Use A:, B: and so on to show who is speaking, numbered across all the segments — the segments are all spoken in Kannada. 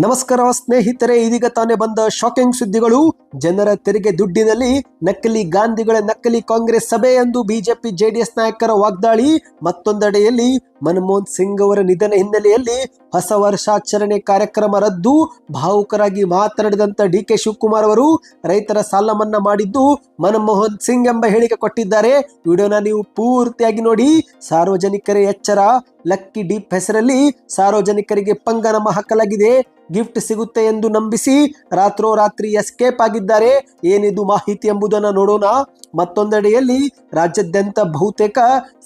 A: ನಮಸ್ಕಾರ ಸ್ನೇಹಿತರೆ, ಇದೀಗ ತಾನೇ ಬಂದ ಶಾಕಿಂಗ್ ಸುದ್ದಿಗಳು. ಜನರ ತೆರಿಗೆ ದುಡ್ಡಿನಲ್ಲಿ ನಕಲಿ ಗಾಂಧಿಗಳ ನಕಲಿ ಕಾಂಗ್ರೆಸ್ ಸಭೆ ಎಂದು ಬಿಜೆಪಿ ಜೆಡಿಎಸ್ ನಾಯಕರ ವಾಗ್ದಾಳಿ. ಮತ್ತೊಂದೆಡೆಯಲ್ಲಿ ಮನಮೋಹನ್ ಸಿಂಗ್ ಅವರ ನಿಧನ ಹಿನ್ನೆಲೆಯಲ್ಲಿ ಹೊಸ ವರ್ಷಾಚರಣೆ ಕಾರ್ಯಕ್ರಮ ರದ್ದು. ಭಾವುಕರಾಗಿ ಮಾತನಾಡಿದಂತ ಡಿ ಕೆ ಶಿವಕುಮಾರ್ ಅವರು, ರೈತರ ಸಾಲ ಮನ್ನಾ ಮಾಡಿದ್ದು ಮನಮೋಹನ್ ಸಿಂಗ್ ಎಂಬ ಹೇಳಿಕೆ ಕೊಟ್ಟಿದ್ದಾರೆ. ವಿಡಿಯೋನ ನೀವು ಪೂರ್ತಿಯಾಗಿ ನೋಡಿ. ಸಾರ್ವಜನಿಕರ ಎಚ್ಚರ, ಲಕ್ಕಿ ಡೀಪ್ ಹೆಸರಲ್ಲಿ ಸಾರ್ವಜನಿಕರಿಗೆ ಪಂಗನ ಹಾಕಲಾಗಿದೆ. ಗಿಫ್ಟ್ ಸಿಗುತ್ತೆ ಎಂದು ನಂಬಿಸಿ ರಾತ್ರೋರಾತ್ರಿ ಎಸ್ಕೇಪ್ ಆಗಿದ್ದಾರೆ. ಏನಿದು ಮಾಹಿತಿ ಎಂಬುದನ್ನು ನೋಡೋಣ. ಮತ್ತೊಂದೆಡೆಯಲ್ಲಿ ರಾಜ್ಯಾದ್ಯಂತ ಬಹುತೇಕ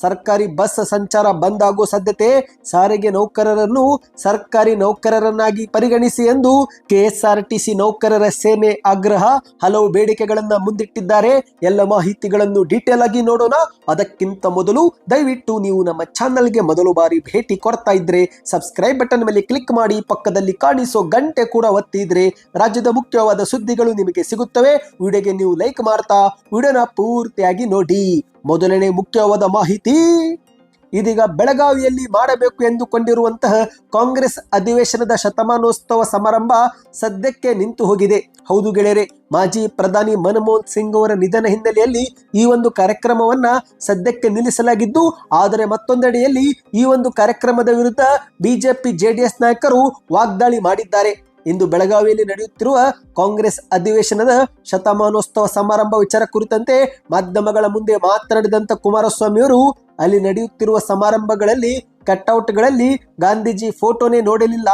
A: ಸರ್ಕಾರಿ ಬಸ್ ಸಂಚಾರ ಬಂದ್ ಆಗುವ ಸಾಧ್ಯತೆ. ಸಾರಿಗೆ ನೌಕರರನ್ನು ಸರ್ಕಾರಿ ನೌಕರರನ್ನಾಗಿ ಪರಿಗಣಿಸಿ ಎಂದು ಕೆಎಸ್ಆರ್ಟಿಸಿ ನೌಕರರ ಸೇನೆ ಆಗ್ರಹ. ಹಲವು ಬೇಡಿಕೆಗಳನ್ನ ಮುಂದಿಟ್ಟಿದ್ದಾರೆ. ಎಲ್ಲ ಮಾಹಿತಿಗಳನ್ನು ಡೀಟೇಲ್ ಆಗಿ ನೋಡೋಣ. ಅದಕ್ಕಿಂತ ಮೊದಲು ದಯವಿಟ್ಟು ನೀವು ನಮ್ಮ ಚಾನಲ್ಗೆ ಮೊದಲು ಬಾರಿ ಭೇಟಿ ಕೊಡ್ತಾ ಇದ್ರೆ ಸಬ್ಸ್ಕ್ರೈಬ್ ಬಟನ್ ಮೇಲೆ ಕ್ಲಿಕ್ ಮಾಡಿ ಪಕ್ಕದಲ್ಲಿ ಕಾಣಿಸೋ. ಗಂಟೆ ಕೂಡ ಒತ್ತಿದ್ರೆ ರಾಜ್ಯದ ಮುಖ್ಯವಾದ ಸುದ್ದಿಗಳು ನಿಮಗೆ ಸಿಗುತ್ತವೆ. ವಿಡಿಯೋಗೆ ನೀವು ಲೈಕ್ ಮಾಡ್ತಾ, ವಿಡಿಯೋನ ಪೂರ್ತಿಯಾಗಿ ನೋಡಿ. ಮೊದಲನೇ ಮುಖ್ಯವಾದ ಮಾಹಿತಿ. ಇದೀಗ ಬೆಳಗಾವಿಯಲ್ಲಿ ಮಾಡಬೇಕು ಎಂದುಕೊಂಡಿರುವಂತಹ ಕಾಂಗ್ರೆಸ್ ಅಧಿವೇಶನದ ಶತಮಾನೋತ್ಸವ ಸಮಾರಂಭ ಸದ್ಯಕ್ಕೆ ನಿಂತು ಹೋಗಿದೆ. ಹೌದು ಗೆಳೆಯರೆ, ಮಾಜಿ ಪ್ರಧಾನಿ ಮನಮೋಹನ್ ಸಿಂಗ್ ಅವರ ನಿಧನ ಹಿನ್ನೆಲೆಯಲ್ಲಿ ಈ ಒಂದು ಕಾರ್ಯಕ್ರಮವನ್ನ ಸದ್ಯಕ್ಕೆ ನಿಲ್ಲಿಸಲಾಗಿದ್ದು, ಆದರೆ ಮತ್ತೊಂದೆಡೆಯಲ್ಲಿ ಈ ಒಂದು ಕಾರ್ಯಕ್ರಮದ ವಿರುದ್ಧ ಬಿಜೆಪಿ ಜೆಡಿಎಸ್ ನಾಯಕರು ವಾಗ್ದಾಳಿ ಮಾಡಿದ್ದಾರೆ. ಇಂದು ಬೆಳಗಾವಿಯಲ್ಲಿ ನಡೆಯುತ್ತಿರುವ ಕಾಂಗ್ರೆಸ್ ಅಧಿವೇಶನದ ಶತಮಾನೋತ್ಸವ ಸಮಾರಂಭ ವಿಚಾರ ಕುರಿತಂತೆ ಮಾಧ್ಯಮಗಳ ಮುಂದೆ ಮಾತನಾಡಿದಂತ ಕುಮಾರಸ್ವಾಮಿ ಅವರು ಅಲ್ಲಿ ನಡೆಯುತ್ತಿರುವ ಸಮಾರಂಭಗಳಲ್ಲಿ ಕಟ್ಔಟ್ಗಳಲ್ಲಿ ಗಾಂಧೀಜಿ ಫೋಟೋನೇ ನೋಡಲಿಲ್ಲ.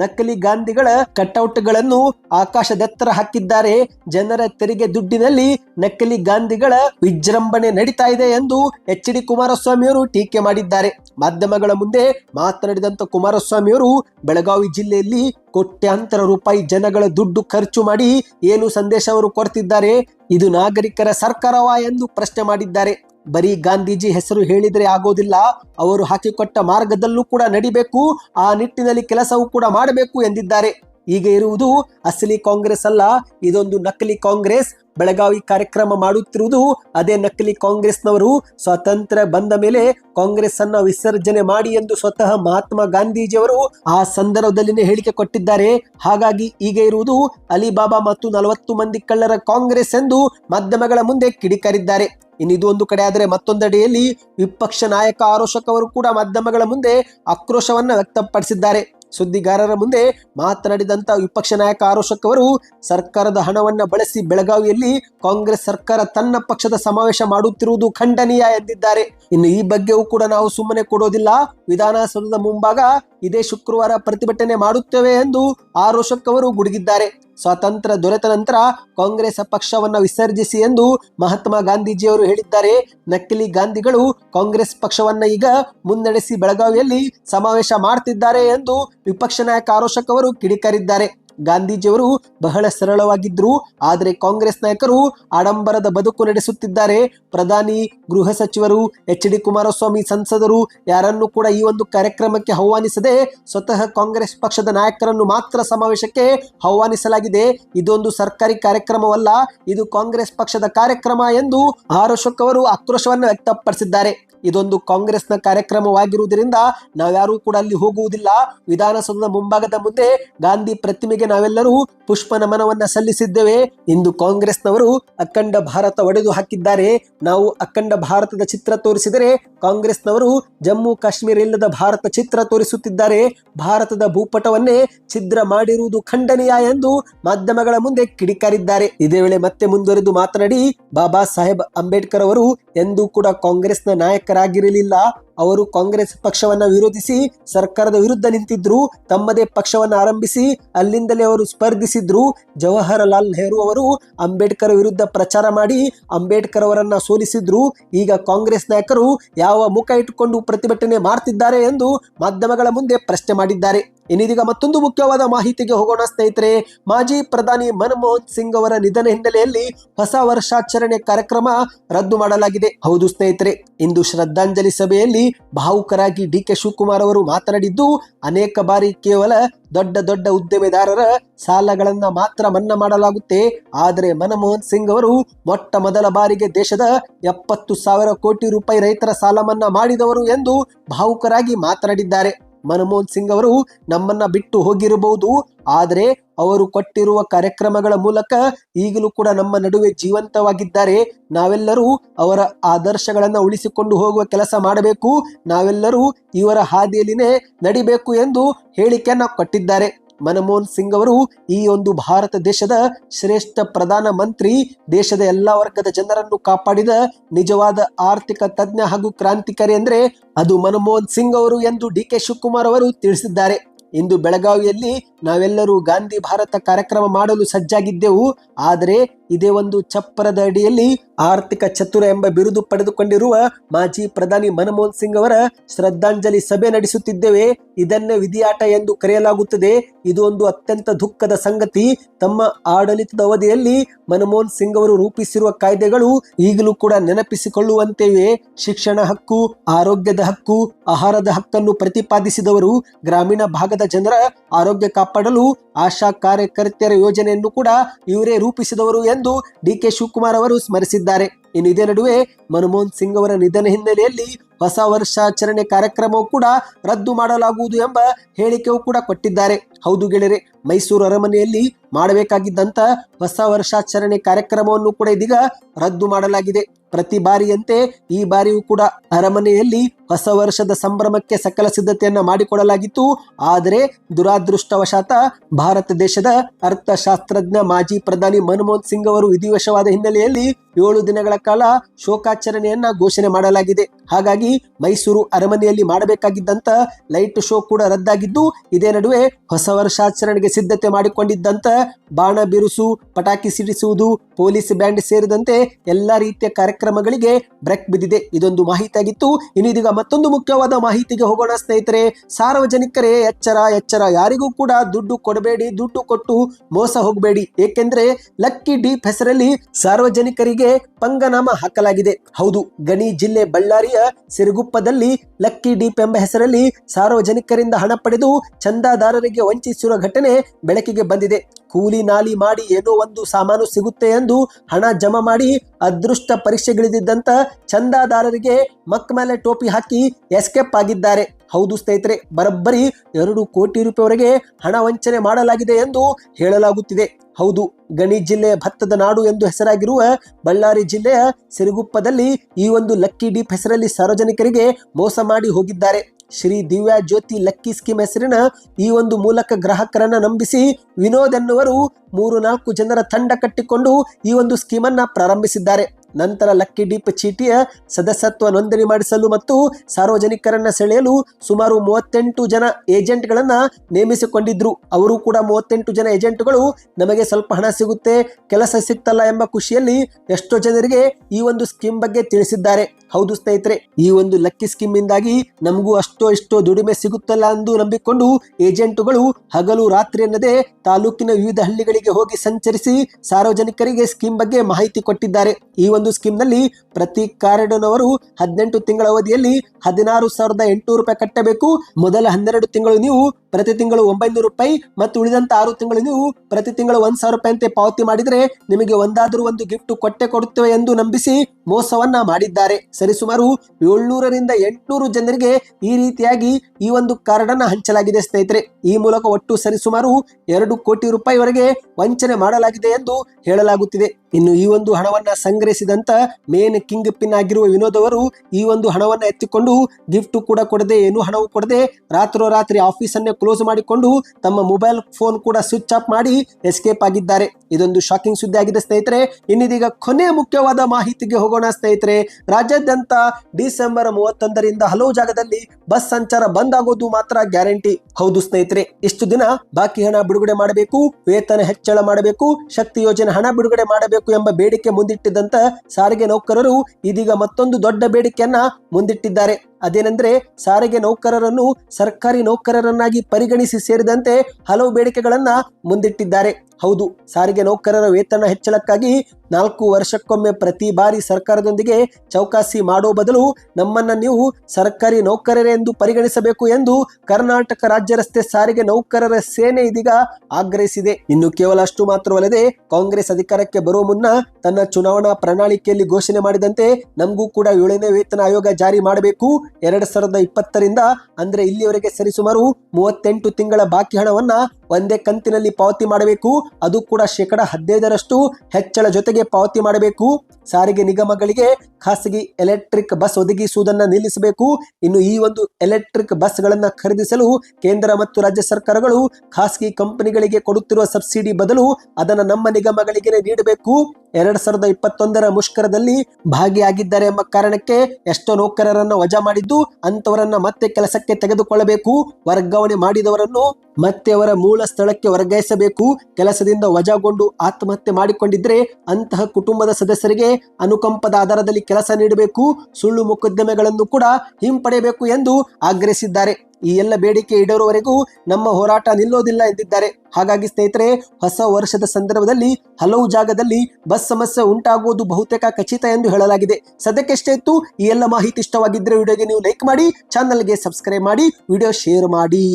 A: ನಕಲಿ ಗಾಂಧಿಗಳ ಕಟ್ಔಟ್ಗಳನ್ನು ಆಕಾಶದತ್ತರ ಹಾಕಿದ್ದಾರೆ. ಜನರ ತೆರಿಗೆ ದುಡ್ಡಿನಲ್ಲಿ ನಕಲಿ ಗಾಂಧಿಗಳ ವಿಜೃಂಭಣೆ ನಡೀತಾ ಇದೆ ಎಂದು ಎಚ್ ಡಿ ಕುಮಾರಸ್ವಾಮಿಯವರು ಟೀಕೆ ಮಾಡಿದ್ದಾರೆ. ಮಾಧ್ಯಮಗಳ ಮುಂದೆ ಮಾತನಾಡಿದಂತ ಕುಮಾರಸ್ವಾಮಿ ಅವರು ಬೆಳಗಾವಿ ಜಿಲ್ಲೆಯಲ್ಲಿ ಕೋಟ್ಯಾಂತರ ರೂಪಾಯಿ ಜನಗಳ ದುಡ್ಡು ಖರ್ಚು ಮಾಡಿ ಏನು ಸಂದೇಶವರು ಕೊಡ್ತಿದ್ದಾರೆ? ಇದು ನಾಗರಿಕರ ಸರ್ಕಾರವಾ ಎಂದು ಪ್ರಶ್ನೆ ಮಾಡಿದ್ದಾರೆ. ಬರೀ ಗಾಂಧೀಜಿ ಹೆಸರು ಹೇಳಿದರೆ ಆಗೋದಿಲ್ಲ, ಅವರು ಹಾಕಿಕೊಟ್ಟ ಮಾರ್ಗದಲ್ಲೂ ಕೂಡ ನಡಿಬೇಕು, ಆ ನಿಟ್ಟಿನಲ್ಲಿ ಕೆಲಸವೂ ಕೂಡ ಮಾಡಬೇಕು ಎಂದಿದ್ದಾರೆ. ಈಗ ಇರುವುದು ಅಸಲಿ ಕಾಂಗ್ರೆಸ್ ಅಲ್ಲ, ಇದೊಂದು ನಕಲಿ ಕಾಂಗ್ರೆಸ್. ಬೆಳಗಾವಿ ಕಾರ್ಯಕ್ರಮ ಮಾಡುತ್ತಿರುವುದು ಅದೇ ನಕಲಿ ಕಾಂಗ್ರೆಸ್ನವರು. ಸ್ವಾತಂತ್ರ್ಯ ಬಂದ ಮೇಲೆ ಕಾಂಗ್ರೆಸ್ ಅನ್ನ ವಿಸರ್ಜನೆ ಮಾಡಿ ಎಂದು ಸ್ವತಃ ಮಹಾತ್ಮ ಗಾಂಧೀಜಿಯವರು ಆ ಸಂದರ್ಭದಲ್ಲಿನೇ ಹೇಳಿಕೆ ಕೊಟ್ಟಿದ್ದಾರೆ. ಹಾಗಾಗಿ ಈಗ ಇರುವುದು ಅಲಿಬಾಬಾ ಮತ್ತು ನಲವತ್ತು ಮಂದಿ ಕಳ್ಳರ ಕಾಂಗ್ರೆಸ್ ಎಂದು ಮಾಧ್ಯಮಗಳ ಮುಂದೆ ಕಿಡಿಕಾರಿದ್ದಾರೆ. ಇನ್ನು ಇದು ಒಂದು ಕಡೆ ಆದರೆ ಮತ್ತೊಂದೆಡೆಯಲ್ಲಿ ವಿಪಕ್ಷ ನಾಯಕ ಆರೋಷಕ್ ಅವರು ಕೂಡ ಮಾಧ್ಯಮಗಳ ಮುಂದೆ ಆಕ್ರೋಶವನ್ನ ವ್ಯಕ್ತಪಡಿಸಿದ್ದಾರೆ. ಸುದ್ದಿಗಾರರ ಮುಂದೆ ಮಾತನಾಡಿದಂತ ವಿಪಕ್ಷ ನಾಯಕ ಆರೋಷಕ್ ಅವರು, ಸರ್ಕಾರದ ಹಣವನ್ನ ಬಳಸಿ ಬೆಳಗಾವಿಯಲ್ಲಿ ಕಾಂಗ್ರೆಸ್ ಸರ್ಕಾರ ತನ್ನ ಪಕ್ಷದ ಸಮಾವೇಶ ಮಾಡುತ್ತಿರುವುದು ಖಂಡನೀಯ ಎಂದಿದ್ದಾರೆ. ಇನ್ನು ಈ ಬಗ್ಗೆಯೂ ಕೂಡ ನಾವು ಸುಮ್ಮನೆ ಕೊಡೋದಿಲ್ಲ. ವಿಧಾನಸೌಧದ ಮುಂಭಾಗ ಇದೇ ಶುಕ್ರವಾರ ಪ್ರತಿಭಟನೆ ಮಾಡುತ್ತೇವೆ ಎಂದು ಆರೋಷಕ್ ಅವರು ಗುಡುಗಿದ್ದಾರೆ. ಸ್ವಾತಂತ್ರ್ಯ ದೊರೆತ ನಂತರ ಕಾಂಗ್ರೆಸ್ ಪಕ್ಷವನ್ನ ವಿಸರ್ಜಿಸಿ ಎಂದು ಮಹಾತ್ಮ ಗಾಂಧೀಜಿಯವರು ಹೇಳಿದ್ದಾರೆ. ನಕಲಿ ಗಾಂಧಿಗಳು ಕಾಂಗ್ರೆಸ್ ಪಕ್ಷವನ್ನ ಈಗ ಮುನ್ನಡೆಸಿ ಬೆಳಗಾವಿಯಲ್ಲಿ ಸಮಾವೇಶ ಮಾಡ್ತಿದ್ದಾರೆ ಎಂದು ವಿಪಕ್ಷ ನಾಯಕ ಆರೋಷಕ್ ಅವರು ಕಿಡಿಕಾರಿದ್ದಾರೆ. ಗಾಂಧೀಜಿಯವರು ಬಹಳ ಸರಳವಾಗಿದ್ದರು ಆದರೆ ಕಾಂಗ್ರೆಸ್ ನಾಯಕರು ಆಡಂಬರದ ಬದುಕು ನಡೆಸುತ್ತಿದ್ದಾರೆ. ಪ್ರಧಾನಿ, ಗೃಹ ಸಚಿವರು, ಎಚ್ ಡಿ ಕುಮಾರಸ್ವಾಮಿ ಸಂಸದರು ಯಾರನ್ನು ಕೂಡ ಈ ಒಂದು ಕಾರ್ಯಕ್ರಮಕ್ಕೆ ಆಹ್ವಾನಿಸದೆ ಸ್ವತಃ ಕಾಂಗ್ರೆಸ್ ಪಕ್ಷದ ನಾಯಕರನ್ನು ಮಾತ್ರ ಸಮಾವೇಶಕ್ಕೆ ಆಹ್ವಾನಿಸಲಾಗಿದೆ. ಇದೊಂದು ಸರ್ಕಾರಿ ಕಾರ್ಯಕ್ರಮವಲ್ಲ, ಇದು ಕಾಂಗ್ರೆಸ್ ಪಕ್ಷದ ಕಾರ್ಯಕ್ರಮ ಎಂದು ಆರೋಶಕ್ ಅವರು ಆಕ್ರೋಶವನ್ನು ವ್ಯಕ್ತಪಡಿಸಿದ್ದಾರೆ. ಇದೊಂದು ಕಾಂಗ್ರೆಸ್ನ ಕಾರ್ಯಕ್ರಮವಾಗಿರುವುದರಿಂದ ನಾವ್ಯಾರೂ ಕೂಡ ಅಲ್ಲಿ ಹೋಗುವುದಿಲ್ಲ. ವಿಧಾನಸೌಧದ ಮುಂಭಾಗದ ಮುಂದೆ ಗಾಂಧಿ ಪ್ರತಿಮೆಗೆ ನಾವೆಲ್ಲರೂ ಪುಷ್ಪ ನಮನವನ್ನ ಸಲ್ಲಿಸಿದ್ದೇವೆ. ಇಂದು ಕಾಂಗ್ರೆಸ್ನವರು ಅಖಂಡ ಭಾರತ ಒಡೆದು ಹಾಕಿದ್ದಾರೆ. ನಾವು ಅಖಂಡ ಭಾರತದ ಚಿತ್ರ ತೋರಿಸಿದರೆ ಕಾಂಗ್ರೆಸ್ನವರು ಜಮ್ಮು ಕಾಶ್ಮೀರ ಇಲ್ಲದ ಭಾರತ ಚಿತ್ರ ತೋರಿಸುತ್ತಿದ್ದಾರೆ. ಭಾರತದ ಭೂಪಟವನ್ನೇ ಛಿದ್ರ ಮಾಡಿರುವುದು ಖಂಡನೀಯ ಎಂದು ಮಾಧ್ಯಮಗಳ ಮುಂದೆ ಕಿಡಿಕಾರಿದ್ದಾರೆ. ಇದೇ ವೇಳೆ ಮತ್ತೆ ಮುಂದುವರೆದು ಮಾತನಾಡಿ ಬಾಬಾ ಸಾಹೇಬ್ ಅಂಬೇಡ್ಕರ್ ಅವರು ಎಂದೂ ಕೂಡ ಕಾಂಗ್ರೆಸ್ನ ನಾಯಕರಾಗಿರಲಿಲ್ಲ. ಅವರು ಕಾಂಗ್ರೆಸ್ ಪಕ್ಷವನ್ನ ವಿರೋಧಿಸಿ ಸರ್ಕಾರದ ವಿರುದ್ಧ ನಿಂತಿದ್ರು, ತಮ್ಮದೇ ಪಕ್ಷವನ್ನ ಆರಂಭಿಸಿ ಅಲ್ಲಿಂದಲೇ ಅವರು ಸ್ಪರ್ಧಿಸಿದ್ರು. ಜವಾಹರಲಾಲ್ ನೆಹರು ಅವರು ಅಂಬೇಡ್ಕರ್ ವಿರುದ್ಧ ಪ್ರಚಾರ ಮಾಡಿ ಅಂಬೇಡ್ಕರ್ ಅವರನ್ನ ಸೋಲಿಸಿದ್ರು. ಈಗ ಕಾಂಗ್ರೆಸ್ ನಾಯಕರು ಯಾವ ಮುಖ ಇಟ್ಟುಕೊಂಡು ಪ್ರತಿಭಟನೆ ಮಾಡ್ತಿದ್ದಾರೆ ಎಂದು ಮಾಧ್ಯಮಗಳ ಮುಂದೆ ಪ್ರಶ್ನೆ ಮಾಡಿದ್ದಾರೆ. ಇನ್ನಿದೀಗ ಮತ್ತೊಂದು ಮುಖ್ಯವಾದ ಮಾಹಿತಿಗೆ ಹೋಗೋಣ ಸ್ನೇಹಿತರೆ, ಮಾಜಿ ಪ್ರಧಾನಿ ಮನಮೋಹನ್ ಸಿಂಗ್ ಅವರ ನಿಧನ ಹಿನ್ನೆಲೆಯಲ್ಲಿ ಹೊಸ ವರ್ಷಾಚರಣೆ ಕಾರ್ಯಕ್ರಮ ರದ್ದು ಮಾಡಲಾಗಿದೆ. ಹೌದು ಸ್ನೇಹಿತರೆ, ಇಂದು ಶ್ರದ್ಧಾಂಜಲಿ ಸಭೆಯಲ್ಲಿ ಭಾವುಕರಾಗಿ ಡಿ ಕೆ ಶಿವಕುಮಾರ್ ಅವರು ಮಾತನಾಡಿದ್ದು, ಅನೇಕ ಬಾರಿ ಕೇವಲ ದೊಡ್ಡ ದೊಡ್ಡ ಉದ್ಯಮೆದಾರರ ಸಾಲಗಳನ್ನ ಮಾತ್ರ ಮನ್ನಾ ಮಾಡಲಾಗುತ್ತೆ. ಆದರೆ ಮನಮೋಹನ್ ಸಿಂಗ್ ಅವರು ಮೊಟ್ಟ ಮೊದಲ ಬಾರಿಗೆ ದೇಶದ ಎಪ್ಪತ್ತು ಸಾವಿರ ಕೋಟಿ ರೂಪಾಯಿ ರೈತರ ಸಾಲ ಮನ್ನಾ ಮಾಡಿದವರು ಎಂದು ಭಾವುಕರಾಗಿ ಮಾತನಾಡಿದ್ದಾರೆ. ಮನಮೋಹನ್ ಸಿಂಗ್ ಅವರು ನಮ್ಮನ್ನ ಬಿಟ್ಟು ಹೋಗಿರಬಹುದು. ಆದರೆ ಅವರು ಕೊಟ್ಟಿರುವ ಕಾರ್ಯಕ್ರಮಗಳ ಮೂಲಕ ಈಗಲೂ ಕೂಡ ನಮ್ಮ ನಡುವೆ ಜೀವಂತವಾಗಿದ್ದಾರೆ. ನಾವೆಲ್ಲರೂ ಅವರ ಆದರ್ಶಗಳನ್ನು ಉಳಿಸಿಕೊಂಡು ಹೋಗುವ ಕೆಲಸ ಮಾಡಬೇಕು. ನಾವೆಲ್ಲರೂ ಇವರ ಹಾದಿಯಲ್ಲಿನೇ ನಡಿಬೇಕು ಎಂದು ಹೇಳಿಕೆಯನ್ನು ಕೊಟ್ಟಿದ್ದಾರೆ. ಮನಮೋಹನ್ ಸಿಂಗ್ ಅವರು ಈ ಒಂದು ಭಾರತ ದೇಶದ ಶ್ರೇಷ್ಠ ಪ್ರಧಾನ ಮಂತ್ರಿ, ದೇಶದ ಎಲ್ಲಾ ವರ್ಗದ ಜನರನ್ನು ಕಾಪಾಡಿದ ನಿಜವಾದ ಆರ್ಥಿಕ ತಜ್ಞ ಹಾಗೂ ಕ್ರಾಂತಿಕಾರಿ ಅಂದ್ರೆ ಅದು ಮನಮೋಹನ್ ಸಿಂಗ್ ಅವರು ಎಂದು ಡಿ ಕೆ ಶಿವಕುಮಾರ್ ಅವರು ತಿಳಿಸಿದ್ದಾರೆ. ಇಂದು ಬೆಳಗಾವಿಯಲ್ಲಿ ನಾವೆಲ್ಲರೂ ಗಾಂಧಿ ಭಾರತ ಕಾರ್ಯಕ್ರಮ ಮಾಡಲು ಸಜ್ಜಾಗಿದ್ದೆವು. ಆದರೆ ಇದೇ ಒಂದು ಚಪ್ಪರದ ಅಡಿಯಲ್ಲಿ ಆರ್ಥಿಕ ಚತುರ ಎಂಬ ಬಿರುದು ಪಡೆದುಕೊಂಡಿರುವ ಮಾಜಿ ಪ್ರಧಾನಿ ಮನಮೋಹನ್ ಸಿಂಗ್ ಅವರ ಶ್ರದ್ಧಾಂಜಲಿ ಸಭೆ ನಡೆಸುತ್ತಿದ್ದೇವೆ. ಇದನ್ನೇ ವಿಧಿಯಾಟ ಎಂದು ಕರೆಯಲಾಗುತ್ತದೆ. ಇದು ಒಂದು ಅತ್ಯಂತ ದುಃಖದ ಸಂಗತಿ. ತಮ್ಮ ಆಡಳಿತದ ಅವಧಿಯಲ್ಲಿ ಮನಮೋಹನ್ ಸಿಂಗ್ ಅವರು ರೂಪಿಸಿರುವ ಕಾಯ್ದೆಗಳು ಈಗಲೂ ಕೂಡ ನೆನಪಿಸಿಕೊಳ್ಳುವಂತೆಯೇ. ಶಿಕ್ಷಣ ಹಕ್ಕು, ಆರೋಗ್ಯದ ಹಕ್ಕು, ಆಹಾರದ ಹಕ್ಕನ್ನು ಪ್ರತಿಪಾದಿಸಿದವರು ಗ್ರಾಮೀಣ ಭಾಗದ ಜನರ ಆರೋಗ್ಯ ಕಾಪಾಡಲು ಆಶಾ ಕಾರ್ಯಕರ್ತೆಯರ ಯೋಜನೆಯನ್ನು ಕೂಡ ಇವರೇ ರೂಪಿಸಿದವರು ಎಂದು ಡಿ ಕೆ ಶಿವಕುಮಾರ್ ಅವರು ಸ್ಮರಿಸಿದ್ದಾರೆ. ಇನ್ನು ಇದೇ ನಡುವೆ ಮನಮೋಹನ್ ಸಿಂಗ್ ಅವರ ನಿಧನ ಹಿನ್ನೆಲೆಯಲ್ಲಿ ಹೊಸ ವರ್ಷಾಚರಣೆ ಕಾರ್ಯಕ್ರಮವೂ ಕೂಡ ರದ್ದು ಮಾಡಲಾಗುವುದು ಎಂಬ ಹೇಳಿಕೆಯೂ ಕೂಡ ಕೊಟ್ಟಿದ್ದಾರೆ. ಹೌದು ಗೆಳೆಯರೆ, ಮೈಸೂರು ಅರಮನೆಯಲ್ಲಿ ಮಾಡಬೇಕಾಗಿದ್ದಂತ ಹೊಸ ವರ್ಷಾಚರಣೆ ಕಾರ್ಯಕ್ರಮವನ್ನು ಕೂಡ ಇದೀಗ ರದ್ದು ಮಾಡಲಾಗಿದೆ. ಪ್ರತಿ ಬಾರಿಯಂತೆ ಈ ಬಾರಿಯೂ ಕೂಡ ಅರಮನೆಯಲ್ಲಿ ಹೊಸ ವರ್ಷದ ಸಂಭ್ರಮಕ್ಕೆ ಸಕಲ ಸಿದ್ಧತೆಯನ್ನ ಮಾಡಿಕೊಡಲಾಗಿತ್ತು. ಆದರೆ ದುರಾದೃಷ್ಟವಶಾತ ಭಾರತ ದೇಶದ ಅರ್ಥಶಾಸ್ತ್ರಜ್ಞ ಮಾಜಿ ಪ್ರಧಾನಿ ಮನಮೋಹನ್ ಸಿಂಗ್ ಅವರು ವಿಧಿವಶವಾದ ಹಿನ್ನೆಲೆಯಲ್ಲಿ ಏಳು ದಿನಗಳ ಕಾಲ ಶೋಕಾಚರಣೆಯನ್ನ ಘೋಷಣೆ ಮಾಡಲಾಗಿದೆ. ಹಾಗಾಗಿ ಮೈಸೂರು ಅರಮನೆಯಲ್ಲಿ ಮಾಡಬೇಕಾಗಿದ್ದಂತ ಲೈಟ್ ಶೋ ಕೂಡ ರದ್ದಾಗಿದ್ದು, ಇದೇ ನಡುವೆ ಹೊಸ ವರ್ಷಾಚರಣೆಗೆ ಸಿದ್ಧತೆ ಮಾಡಿಕೊಂಡಿದ್ದಂತ ಬಾಣ ಬಿರುಸು, ಪಟಾಕಿ ಸಿಡಿಸುವುದು, ಪೊಲೀಸ್ ಬ್ಯಾಂಡ್ ಸೇರಿದಂತೆ ಎಲ್ಲಾ ರೀತಿಯ ಕಾರ್ಯಕ್ರಮಗಳಿಗೆ ಬ್ರೇಕ್ ಬಿದ್ದಿದೆ. ಇದೊಂದು ಮಾಹಿತಿಯಾಗಿತ್ತು. ಇನ್ನು ಇದೀಗ ಮತ್ತೊಂದು ಮುಖ್ಯವಾದ ಮಾಹಿತಿಗೆ ಹೋಗೋಣ ಸ್ನೇಹಿತರೆ, ಸಾರ್ವಜನಿಕರೇ, ಎಚ್ಚರ ಎಚ್ಚರ. ಯಾರಿಗೂ ಕೂಡ ದುಡ್ಡು ಕೊಡಬೇಡಿ, ದುಡ್ಡು ಕೊಟ್ಟು ಮೋಸ ಹೋಗಬೇಡಿ. ಏಕೆಂದ್ರೆ ಲಕ್ಕಿ ಡೀಪ್ ಹೆಸರಲ್ಲಿ ಸಾರ್ವಜನಿಕರಿಗೆ ಪಂಗನಾಮ ಹಾಕಲಾಗಿದೆ. ಹೌದು, ಗಣಿ ಜಿಲ್ಲೆ ಬಳ್ಳಾರಿಯ ಸಿರುಗುಪ್ಪದಲ್ಲಿ ಲಕ್ಕಿ ಡೀಪ್ ಎಂಬ ಹೆಸರಲ್ಲಿ ಸಾರ್ವಜನಿಕರಿಂದ ಹಣ ಪಡೆದು ಚಂದಾದಾರರಿಗೆ ವಂಚಿಸಿರುವ ಘಟನೆ ಬೆಳಕಿಗೆ ಬಂದಿದೆ. ಕೂಲಿ ನಾಲಿ ಮಾಡಿ ಏನೋ ಒಂದು ಸಾಮಾನು ಸಿಗುತ್ತೆ ಎಂದು ಹಣ ಜಮಾ ಮಾಡಿ ಅದೃಷ್ಟ ಪರೀಕ್ಷೆಗಿಳಿದಿದ್ದಂತ ಚಂದಾದಾರರಿಗೆ ಮಕ್ ಮೇಲೆ ಟೋಪಿ ಹಾಕಿ ಎಸ್ಕೇಪ್ ಆಗಿದ್ದಾರೆ. ಹೌದು ಸ್ನೇಹಿತರೆ, ಬರೋಬ್ಬರಿ ಎರಡು ಕೋಟಿ ರೂಪಾಯಿವರೆಗೆ ಹಣ ವಂಚನೆ ಮಾಡಲಾಗಿದೆ ಎಂದು ಹೇಳಲಾಗುತ್ತಿದೆ. ಹೌದು, ಗಣಿ ಜಿಲ್ಲೆಯ ಭತ್ತದ ನಾಡು ಎಂದು ಹೆಸರಾಗಿರುವ ಬಳ್ಳಾರಿ ಜಿಲ್ಲೆಯ ಸಿರುಗುಪ್ಪದಲ್ಲಿ ಈ ಒಂದು ಲಕ್ಕಿ ಡೀಪ್ ಹೆಸರಲ್ಲಿ ಸಾರ್ವಜನಿಕರಿಗೆ ಮೋಸ ಮಾಡಿ ಹೋಗಿದ್ದಾರೆ. ಶ್ರೀ ದಿವ್ಯಾ ಜ್ಯೋತಿ ಲಕ್ಕಿ ಸ್ಕೀಮ್ ಹೆಸರಿನ ಈ ಒಂದು ಮೂಲಕ ಗ್ರಾಹಕರನ್ನ ನಂಬಿಸಿ ವಿನೋದ್ ಎನ್ನುವರು ಮೂರು ನಾಲ್ಕು ಜನರ ತಂಡ ಕಟ್ಟಿಕೊಂಡು ಈ ಒಂದು ಸ್ಕೀಮನ್ನ ಪ್ರಾರಂಭಿಸಿದ್ದಾರೆ. ನಂತರ ಲಕ್ಕಿ ಡೀಪ್ ಚೀಟಿಯ ಸದಸ್ಯತ್ವ ನೋಂದಣಿ ಮಾಡಿಸಲು ಮತ್ತು ಸಾರ್ವಜನಿಕರನ್ನ ಸೆಳೆಯಲು ಸುಮಾರು ಮೂವತ್ತೆಂಟು ಜನ ಏಜೆಂಟ್ಗಳನ್ನ ನೇಮಿಸಿಕೊಂಡಿದ್ರು. ಅವರು ಕೂಡ ಮೂವತ್ತೆಂಟು ಜನ ಏಜೆಂಟ್ಗಳು ನಮಗೆ ಸ್ವಲ್ಪ ಹಣ ಸಿಗುತ್ತೆ, ಕೆಲಸ ಸಿಕ್ತಲ್ಲ ಎಂಬ ಖುಷಿಯಲ್ಲಿ ಎಷ್ಟೋ ಜನರಿಗೆ ಈ ಒಂದು ಸ್ಕೀಮ್ ಬಗ್ಗೆ ತಿಳಿಸಿದ್ದಾರೆ. ಹೌದು ಸ್ನೇಹಿತರೆ, ಈ ಒಂದು ಲಕ್ಕಿ ಸ್ಕೀಮ್ ಇಂದಾಗಿ ನಮಗೂ ಅಷ್ಟೋ ಇಷ್ಟೋ ದುಡಿಮೆ ಸಿಗುತ್ತಲ್ಲ ಎಂದು ನಂಬಿಕೊಂಡು ಏಜೆಂಟುಗಳು ಹಗಲು ರಾತ್ರಿ ಎನ್ನದೆ ತಾಲೂಕಿನ ವಿವಿಧ ಹಳ್ಳಿಗಳಿಗೆ ಹೋಗಿ ಸಂಚರಿಸಿ ಸಾರ್ವಜನಿಕರಿಗೆ ಸ್ಕೀಮ್ ಬಗ್ಗೆ ಮಾಹಿತಿ ಕೊಟ್ಟಿದ್ದಾರೆ. ಈ ಒಂದು ಸ್ಕೀಮ್ನಲ್ಲಿ ಪ್ರತಿ ಕಾರ್ಡನವರು ಹದಿನೆಂಟು ತಿಂಗಳ ಅವಧಿಯಲ್ಲಿ ಹದಿನಾರು ಸಾವಿರದ ಎಂಟುನೂರು ರೂಪಾಯಿ ಕಟ್ಟಬೇಕು. ಮೊದಲ ಹನ್ನೆರಡು ತಿಂಗಳು ನೀವು ಪ್ರತಿ ತಿಂಗಳು ಒಂಬೈನೂರು ರೂಪಾಯಿ ಮತ್ತು ಉಳಿದಂತ ಆರು ತಿಂಗಳು ನೀವು ಪ್ರತಿ ತಿಂಗಳು ಒಂದ್ ಸಾವಿರ ರೂಪಾಯಿ ಅಂತೆ ಪಾವತಿ ಮಾಡಿದ್ರೆ ನಿಮಗೆ ಒಂದಾದರೂ ಒಂದು ಗಿಫ್ಟ್ ಕೊಟ್ಟೆ ಕೊಡುತ್ತೇವೆ ಎಂದು ನಂಬಿಸಿ ಮೋಸವನ್ನ ಮಾಡಿದ್ದಾರೆ. ಸರಿಸುಮಾರು ಏಳ್ನೂರರಿಂದ ಎಂಟುನೂರು ಜನರಿಗೆ ಈ ರೀತಿಯಾಗಿ ಈ ಒಂದು ಕಾರ್ಡ್ ಅನ್ನ ಹಂಚಲಾಗಿದೆ ಸ್ನೇಹಿತರೆ. ಈ ಮೂಲಕ ಒಟ್ಟು ಸರಿಸುಮಾರು ಎರಡು ಕೋಟಿ ರೂಪಾಯಿವರೆಗೆ ವಂಚನೆ ಮಾಡಲಾಗಿದೆ ಎಂದು ಹೇಳಲಾಗುತ್ತಿದೆ. ಇನ್ನು ಈ ಒಂದು ಹಣವನ್ನ ಸಂಗ್ರಹಿಸಿದಂತ ಮೇನ್ ಕಿಂಗ್ ಪಿನ್ ಆಗಿರುವ ವಿನೋದ್ ಅವರು ಈ ಒಂದು ಹಣವನ್ನ ಎತ್ತಿಕೊಂಡು ಗಿಫ್ಟ್ ಕೂಡ ಕೊಡದೆ, ಏನು ಹಣವೂ ಕೊಡದೆ ರಾತ್ರೋರಾತ್ರಿ ಆಫೀಸ್ ಅನ್ನೇ ಕ್ಲೋಸ್ ಮಾಡಿಕೊಂಡು ತಮ್ಮ ಮೊಬೈಲ್ ಫೋನ್ ಕೂಡ ಸ್ವಿಚ್ ಆಫ್ ಮಾಡಿ ಎಸ್ಕೇಪ್ ಆಗಿದ್ದಾರೆ. ಇದೊಂದು ಶಾಕಿಂಗ್ ಸುದ್ದಿ ಆಗಿದೆ ಸ್ನೇಹಿತರೆ. ಇನ್ನಿದೀಗ ಕೊನೆಯ ಮುಖ್ಯವಾದ ಮಾಹಿತಿಗೆ ಹೋಗೋಣ ಸ್ನೇಹಿತರೆ. ರಾಜ್ಯಾದ್ಯಂತ ಡಿಸೆಂಬರ್ ಮೂವತ್ತೊಂದರಿಂದ ಹಲವು ಜಾಗದಲ್ಲಿ ಬಸ್ ಸಂಚಾರ ಬಂದ್ ಆಗೋದು ಮಾತ್ರ ಗ್ಯಾರಂಟಿ. ಹೌದು ಸ್ನೇಹಿತರೆ, ಇಷ್ಟು ದಿನ ಬಾಕಿ ಹಣ ಬಿಡುಗಡೆ ಮಾಡಬೇಕು, ವೇತನ ಹೆಚ್ಚಳ ಮಾಡಬೇಕು, ಶಕ್ತಿ ಯೋಜನೆ ಹಣ ಬಿಡುಗಡೆ ಮಾಡಬೇಕು ಎಂಬ ಬೇಡಿಕೆ ಮುಂದಿಟ್ಟಿದ್ದಂತ ಸಾರಿಗೆ ನೌಕರರು ಇದೀಗ ಮತ್ತೊಂದು ದೊಡ್ಡ ಬೇಡಿಕೆಯನ್ನ ಮುಂದಿಟ್ಟಿದ್ದಾರೆ. ಅದೇನೆಂದ್ರೆ ಸಾರಿಗೆ ನೌಕರರನ್ನು ಸರ್ಕಾರಿ ನೌಕರರನ್ನಾಗಿ ಪರಿಗಣಿಸಿ ಸೇರಿದಂತೆ ಹಲವು ಬೇಡಿಕೆಗಳನ್ನು ಮುಂದಿಟ್ಟಿದ್ದಾರೆ. ಹೌದು, ಸಾರಿಗೆ ನೌಕರರ ವೇತನ ಹೆಚ್ಚಳಕ್ಕಾಗಿ ನಾಲ್ಕು ವರ್ಷಕ್ಕೊಮ್ಮೆ ಪ್ರತಿ ಬಾರಿ ಸರ್ಕಾರದೊಂದಿಗೆ ಚೌಕಾಸಿ ಮಾಡೋ ಬದಲು ನಮ್ಮನ್ನ ನೀವು ಸರ್ಕಾರಿ ನೌಕರರೇ ಎಂದು ಪರಿಗಣಿಸಬೇಕು ಎಂದು ಕರ್ನಾಟಕ ರಾಜ್ಯ ರಸ್ತೆ ಸಾರಿಗೆ ನೌಕರರ ಸೇನೆ ಇದೀಗ ಆಗ್ರಹಿಸಿದೆ. ಇನ್ನು ಕೇವಲ ಅಷ್ಟು ಮಾತ್ರವಲ್ಲದೆ ಕಾಂಗ್ರೆಸ್ ಅಧಿಕಾರಕ್ಕೆ ಬರುವ ಮುನ್ನ ತನ್ನ ಚುನಾವಣಾ ಪ್ರಣಾಳಿಕೆಯಲ್ಲಿ ಘೋಷಣೆ ಮಾಡಿದಂತೆ ನಮಗೂ ಕೂಡ ಏಳನೇ ವೇತನ ಆಯೋಗ ಜಾರಿ ಮಾಡಬೇಕು. ಎರಡ್ ಸಾವಿರದ ಇಪ್ಪತ್ತರಿಂದ ಅಂದ್ರೆ ಇಲ್ಲಿಯವರೆಗೆ ಸರಿಸುಮಾರು ಮೂವತ್ತೆಂಟು ತಿಂಗಳ ಬಾಕಿ ಹಣವನ್ನ ಒಂದೇ ಕಂತಿನಲ್ಲಿ ಪಾವತಿ ಮಾಡಬೇಕು. ಅದು ಕೂಡ ಶೇಕಡ ಹದಿನೈದರಷ್ಟು ಹೆಚ್ಚಳ ಜೊತೆಗೆ ಪಾವತಿ ಮಾಡಬೇಕು. ಸಾರಿಗೆ ನಿಗಮಗಳಿಗೆ ಖಾಸಗಿ ಎಲೆಕ್ಟ್ರಿಕ್ ಬಸ್ ಒದಗಿಸುವುದನ್ನು ನಿಲ್ಲಿಸಬೇಕು. ಇನ್ನು ಈ ಒಂದು ಎಲೆಕ್ಟ್ರಿಕ್ ಬಸ್ಗಳನ್ನು ಖರೀದಿಸಲು ಕೇಂದ್ರ ಮತ್ತು ರಾಜ್ಯ ಸರ್ಕಾರಗಳು ಖಾಸಗಿ ಕಂಪನಿಗಳಿಗೆ ಕೊಡುತ್ತಿರುವ ಸಬ್ಸಿಡಿ ಬದಲು ಅದನ್ನು ನಮ್ಮ ನಿಗಮಗಳಿಗೆ ನೀಡಬೇಕು. ಎರಡ್ ಸಾವಿರದ ಇಪ್ಪತ್ತೊಂದರ ಮುಷ್ಕರದಲ್ಲಿ ಭಾಗಿಯಾಗಿದ್ದಾರೆ ಎಂಬ ಕಾರಣಕ್ಕೆ ಎಷ್ಟೋ ನೌಕರರನ್ನ ವಜಾ ಮಾಡಿದ್ದು ಅಂತವರನ್ನ ಮತ್ತೆ ಕೆಲಸಕ್ಕೆ ತೆಗೆದುಕೊಳ್ಳಬೇಕು, ವರ್ಗಾವಣೆ ಮಾಡಿದವರನ್ನು ಮತ್ತೆ ಅವರ ಮೂಲ ಸ್ಥಳಕ್ಕೆ ವರ್ಗಾಯಿಸಬೇಕು, ಕೆಲಸದಿಂದ ವಜಾಗೊಂಡು ಆತ್ಮಹತ್ಯೆ ಮಾಡಿಕೊಂಡಿದ್ರೆ ಅಂತಹ ಕುಟುಂಬದ ಸದಸ್ಯರಿಗೆ ಅನುಕಂಪದ ಆಧಾರದಲ್ಲಿ ಕೆಲಸ ನೀಡಬೇಕು, ಸುಳ್ಳು ಮೊಕದ್ದಮೆಗಳನ್ನು ಕೂಡ ಹಿಂಪಡೆಯಬೇಕು ಎಂದು ಆಗ್ರಹಿಸಿದ್ದಾರೆ. ಈ ಎಲ್ಲ ಬೇಡಿಕೆ ಈಡೇರುವವರೆಗೂ ನಮ್ಮ ಹೋರಾಟ ನಿಲ್ಲೋದಿಲ್ಲ ಎಂದಿದ್ದಾರೆ. ಹಾಗಾಗಿ ಸ್ನೇಹಿತರೆ, ಹೊಸ ವರ್ಷದ ಸಂದರ್ಭದಲ್ಲಿ ಹಲವು ಜಾಗದಲ್ಲಿ ಬಸ್ ಸಮಸ್ಯೆ ಉಂಟಾಗುವುದು ಬಹುತೇಕ ಖಚಿತ ಎಂದು ಹೇಳಲಾಗಿದೆ. ಸದ್ಯಕ್ಕೆಷ್ಟೇ ಇತ್ತು. ಈ ಎಲ್ಲ ಮಾಹಿತಿ ಇಷ್ಟವಾಗಿದ್ದರೆ ವಿಡಿಯೋಗೆ ನೀವು ಲೈಕ್ ಮಾಡಿ, ಚಾನಲ್ಗೆ ಸಬ್ಸ್ಕ್ರೈಬ್ ಮಾಡಿ, ವಿಡಿಯೋ ಶೇರ್ ಮಾಡಿ.